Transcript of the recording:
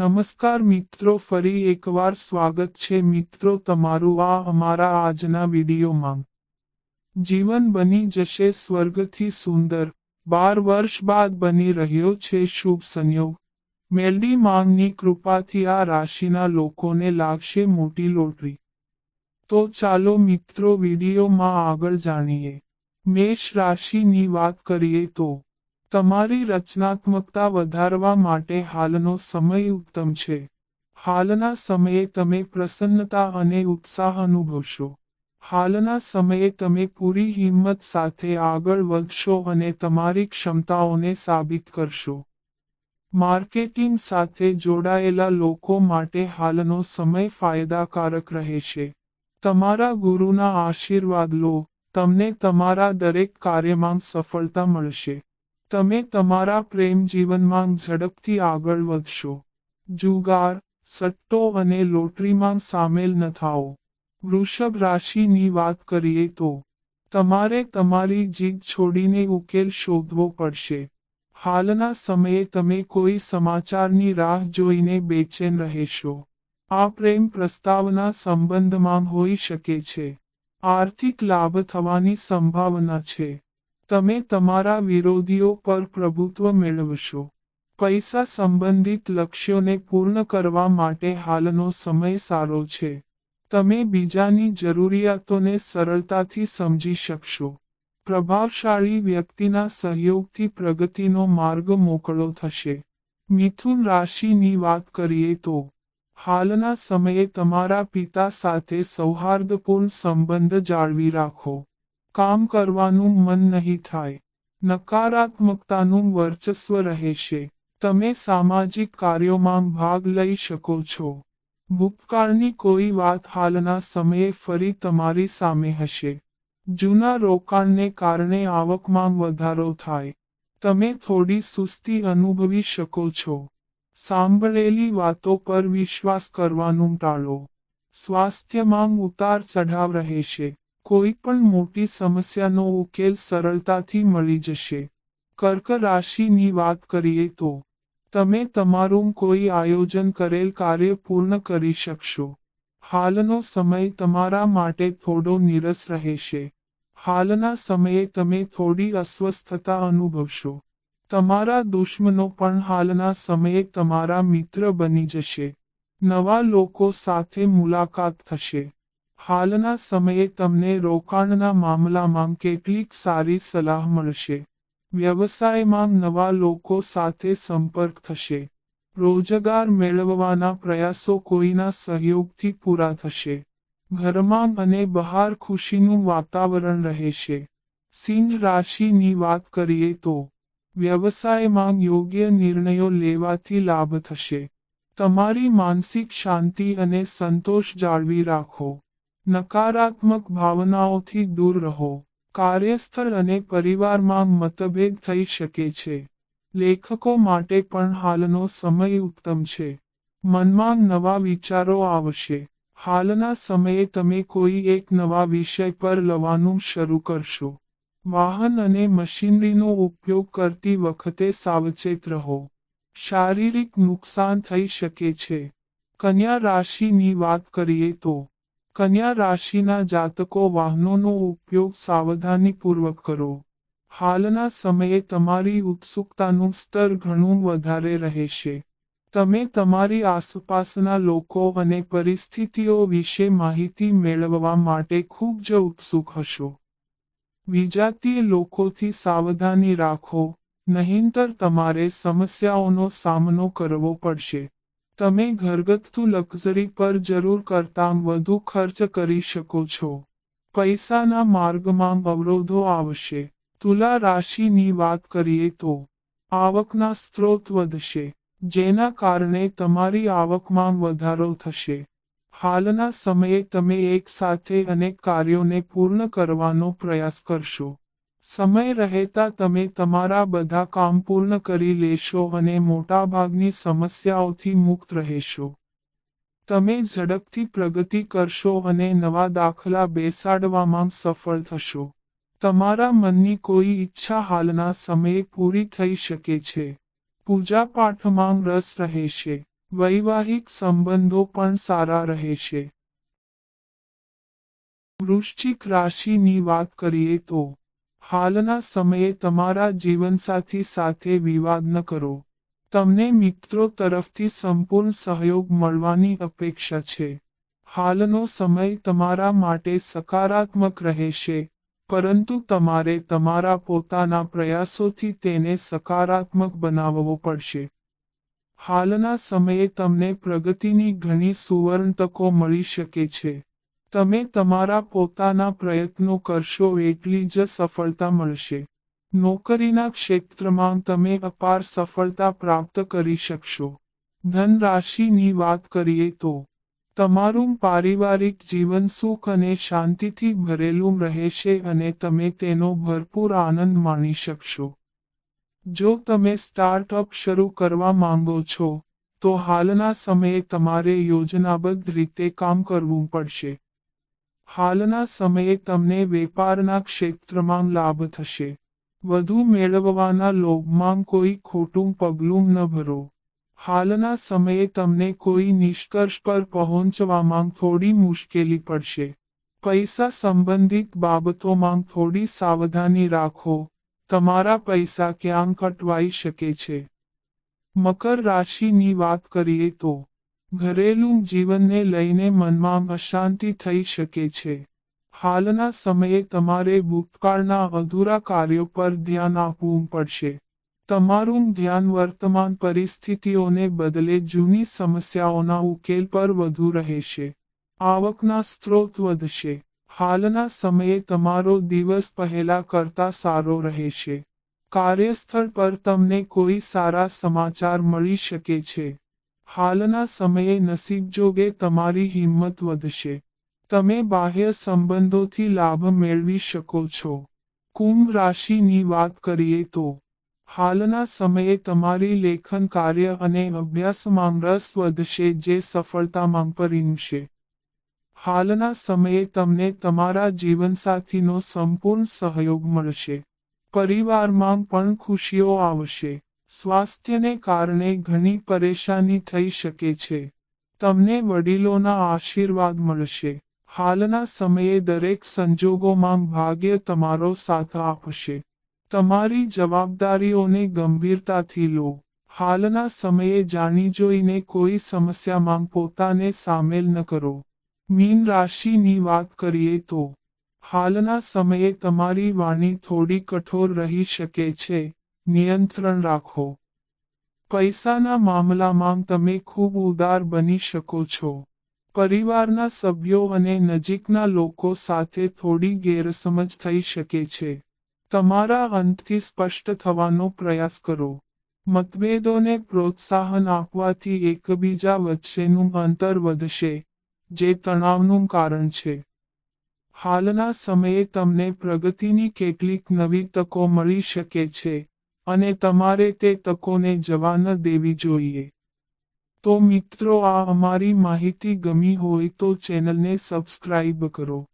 નમસ્કાર મિત્રો, ફરી એકવાર સ્વાગત છે મિત્રો તમારું આ અમારા આજના વિડીયોમાં. જીવન બની જશે સ્વર્ગથી સુંદર. બાર વર્ષ બાદ બની રહ્યો છે શુભ સંયોગ. મેલડી માંગની કૃપાથી આ રાશિના લોકોને લાગશે મોટી લોટરી. તો ચાલો મિત્રો વિડીયોમાં આગળ જાણીએ. મેષ રાશિની વાત કરીએ તો તમારી રચનાત્મકતા વધારવા માટે હાલનો સમય ઉત્તમ છે. હાલના સમયે તમે પ્રસન્નતા અને ઉત્સાહ અનુભવશો. હાલના સમયે તમે પૂરી હિંમત સાથે આગળ વધશો અને તમારી ક્ષમતાઓને સાબિત કરશો. માર્કેટિંગ સાથે જોડાયેલા લોકો માટે હાલનો સમય ફાયદાકારક રહેશે તમારા ગુરુના આશીર્વાદ લો, તમને તમારા દરેક કાર્યમાં સફળતા મળશે. તમે તમારા પ્રેમ જીવનમાં ઝડપથી આગળ વધશો. જુગાર, સટ્ટો અને લોટરીમાં સામેલ ન થાઓ. વૃષભ રાશિની વાત કરીએ તો, તમારે તમારી જીદ છોડીને ઉકેલ શોધવો પડશે. હાલના સમયે તમે કોઈ સમાચારની રાહ જોઈને બેચેન રહેશો. આ પ્રેમ પ્રસ્તાવના સંબંધમાં હોઈ શકે છે. આર્થિક લાભ થવાની સંભાવના છે. તમે તમારા વિરોધીઓ પર પ્રભુત્વ મેળવશો. પૈસા સંબંધિત લક્ષ્યોને પૂર્ણ કરવા માટે હાલનો સમય સારો છે. તમે બીજાની જરૂરિયાતોને સરળતાથી સમજી શકશો. પ્રભાવશાળી વ્યક્તિના સહયોગથી પ્રગતિનો માર્ગ મોકળો થશે. મિથુન રાશિની વાત કરીએ તો, હાલના સમયે તમારા પિતા સાથે સૌહાર્દપૂર્ણ સંબંધ જાળવી રાખો. કામ કરવાનું મન નહીં થાય. નકારાત્મકતાનું વર્ચસ્વ રહેશે તમે સામાજિક કાર્યોમાં ભાગ લઈ શકો છો. ભૂતકાળની કોઈ વાત હાલના સમયે ફરી તમારી સામે હશે. જૂના રોકાણને કારણે આવકમાં વધારો થાય. તમે થોડી સુસ્તી અનુભવી શકો છો. સાંભળેલી વાતો પર વિશ્વાસ કરવાનું ટાળો. સ્વાસ્થ્યમાં ઉતાર ચઢાવ રહેશે કોઈ પણ મોટી સમસ્યાનો ઉકેલ સરળતાથી મળી જશે. કર્ક રાશિની વાત કરીએ તો, તમે તમારું કોઈ આયોજન કરેલ કાર્ય પૂર્ણ કરી શકશો. હાલનો સમય તમારા માટે થોડો નીરસ રહેશે. હાલના સમયે તમે થોડી અસ્વસ્થતા અનુભવશો. તમારા દુશ્મનો પણ હાલના સમયે તમારા મિત્ર બની જશે. નવા લોકો સાથે મુલાકાત થશે. હાલના સમયે તમને રોકાણના મામલામાં કેટલીક સારી સલાહ મળશે. વ્યવસાયમાં નવા લોકો સાથે સંપર્ક થશે. રોજગાર મેળવવાના પ્રયાસો કોઈના સહયોગથી પૂરા થશે. ઘરમાં અને બહાર ખુશીનું વાતાવરણ રહેશે. સિંહ રાશિની વાત કરીએ તો, વ્યવસાયમાં યોગ્ય નિર્ણયો લેવાથી લાભ થશે. તમારી માનસિક શાંતિ અને સંતોષ જાળવી રાખો. નકારાત્મક ભાવનાઓથી દૂર રહો. કાર્યસ્થળ અને પરિવારમાં મતભેદ થઈ શકે છે. લેખકો માટે પણ હાલનો સમય ઉત્તમ છે. મનમાં નવા વિચારો આવશે. હાલના સમયે તમે કોઈ એક નવા વિષય પર લવાનું શરૂ કરશો. વાહન અને મશીનરીનો ઉપયોગ કરતી વખતે સાવચેત રહો. શારીરિક નુકસાન થઈ શકે છે. કન્યા રાશિની વાત કરીએ તો કન્યા રાશિના જાતકો વાહનોનો ઉપયોગ સાવધાનીપૂર્વક કરો. હાલના સમયે તમારી ઉત્સુકતાનું સ્તર ઘણું વધારે રહેશે. તમે તમારી આસપાસના લોકો અને પરિસ્થિતિઓ વિશે માહિતી મેળવવા માટે ખૂબ જ ઉત્સુક હશો. વિજાતીય લોકોથી સાવધાની રાખો, નહીંતર તમારે સમસ્યાઓનો સામનો કરવો પડશે. તમે ઘરગથ્થુ લક્ઝરી પર જરૂર કરતાં વધુ ખર્ચ કરી શકો છો. પૈસાના માર્ગમાં અવરોધો આવશે. તુલા રાશિની વાત કરીએ તો, આવકના સ્ત્રોત વધશે, જેના કારણે તમારી આવકમાં વધારો થશે. હાલના સમયે તમે એક સાથે અનેક કાર્યોને પૂર્ણ કરવાનો પ્રયાસ કરશો. સમય રહેતા તમે તમારા બધા કામ પૂર્ણ કરી લેશો અને મોટાભાગની સમસ્યાઓથી મુક્ત રહેશો. તમે ઝડપથી પ્રગતિ કરશો અને નવા દાખલા બેસાડવામાં સફળ થશો. તમારા મનની કોઈ ઈચ્છા હાલના સમયે પૂરી થઈ શકે છે. પૂજાપાઠમાં રસ રહેશે. વૈવાહિક સંબંધો પણ સારા રહેશે. વૃશ્ચિક રાશિની વાત કરીએ તો હાલના સમયે તમારા જીવનસાથી સાથે વિવાદ ન કરો. તમને મિત્રો તરફથી સંપૂર્ણ સહયોગ મળવાની અપેક્ષા છે. હાલનો સમય તમારા માટે સકારાત્મક રહેશે, પરંતુ તમારે તમારા પોતાના પ્રયાસોથી તેને સકારાત્મક બનાવવો પડશે. હાલના સમયે તમને પ્રગતિની ઘણી સુવર્ણ તકો મળી શકે છે. તમે તમારા પોતાના પ્રયત્નો કરશો એટલી જ સફળતા મળશે. નોકરીના ક્ષેત્રમાં તમે અપાર સફળતા પ્રાપ્ત કરી શકશો. ધન રાશિની વાત કરીએ તો, તમારું પારિવારિક જીવન સુખ અને શાંતિથી ભરેલું રહેશે અને તમે તેનો ભરપૂર આનંદ માણી શકશો. જો તમે સ્ટાર્ટઅપ શરૂ કરવા માંગો છો, તો હાલના સમયે તમારે યોજનાબદ્ધ રીતે કામ કરવું પડશે. હાલના સમયે તમને વેપારના ક્ષેત્રમાં લાભ થશે. વધુ મેળવવાના લોભમાં કોઈ ખોટું પગલું ન ભરો. હાલના સમયે તમને કોઈ નિષ્કર્ષ પર પહોંચવામાં થોડી મુશ્કેલી પડશે. પૈસા સંબંધિત બાબતોમાં થોડી સાવધાની રાખો. તમારા પૈસા ક્યાં કટવાઈ શકે છે? મકર રાશિની વાત કરીએ તો ઘરેલું જીવનને લઈને મનમાં અશાંતિ થઈ શકે છે. હાલના સમયે તમારે ભૂતકાળના અધૂરા કાર્યો પર ધ્યાન આપવું પડશે. તમારું ધ્યાન વર્તમાન પરિસ્થિતિઓને બદલે જૂની સમસ્યાઓના ઉકેલ પર વધુ રહેશે. આવકના સ્ત્રોત વધશે. હાલના સમયે તમારો દિવસ પહેલા કરતા સારો રહેશે. કાર્યસ્થળ પર તમને કોઈ સારા સમાચાર મળી શકે છે. હાલના સમયે નસીબ જોગે તમારી હિંમત વધશે. તમે બાહ્ય સંબંધોથી લાભ મેળવી શકો છો. કુંભ રાશિની વાત કરીએ તો, હાલના સમયે તમારી લેખન કાર્ય અને અભ્યાસમાં રસ વધશે જે સફળતામાં પરિણશે હાલના સમયે તમને તમારા જીવનસાથીનો સંપૂર્ણ સહયોગ મળશે. પરિવારમાં પણ ખુશીઓ આવશે. સ્વાસ્થ્યને કારણે ઘણી પરેશાની થઈ શકે છે. તમને વડીલોના આશીર્વાદ મળશે. હાલના સમયે દરેક સંજોગોમાં ભાગ્ય તમારો સાથ આપશે. તમારી જવાબદારીઓને ગંભીરતાથી લો. હાલના સમયે જાણી જોઈને કોઈ સમસ્યામાં પોતાને સામેલ ન કરો. મીન રાશિની વાત કરીએ તો, હાલના સમયે તમારી વાણી થોડી કઠોર રહી શકે છે. નિયંત્રણ રાખો. પૈસાના મામલામાં તમે ખૂબ ઉદાર બની શકો છો. પરિવારના સભ્યો અને નજીકના લોકો સાથે થોડી ગેરસમજ થઈ શકે છે. તમારા અંતથી સ્પષ્ટ થવાનો પ્રયાસ કરો. મતભેદોને પ્રોત્સાહન આપવાથી એકબીજા વચ્ચેનું અંતર વધશે, જે તણાવનું કારણ છે. હાલના સમયે તમને પ્રગતિની કેટલીક નવી તકો મળી શકે છે. અને તમારે તે તકોને જવા ન દેવી જોઈએ. તો મિત્રો, આ અમારી માહિતી ગમી હોય તો ચેનલને સબસ્ક્રાઇબ કરો.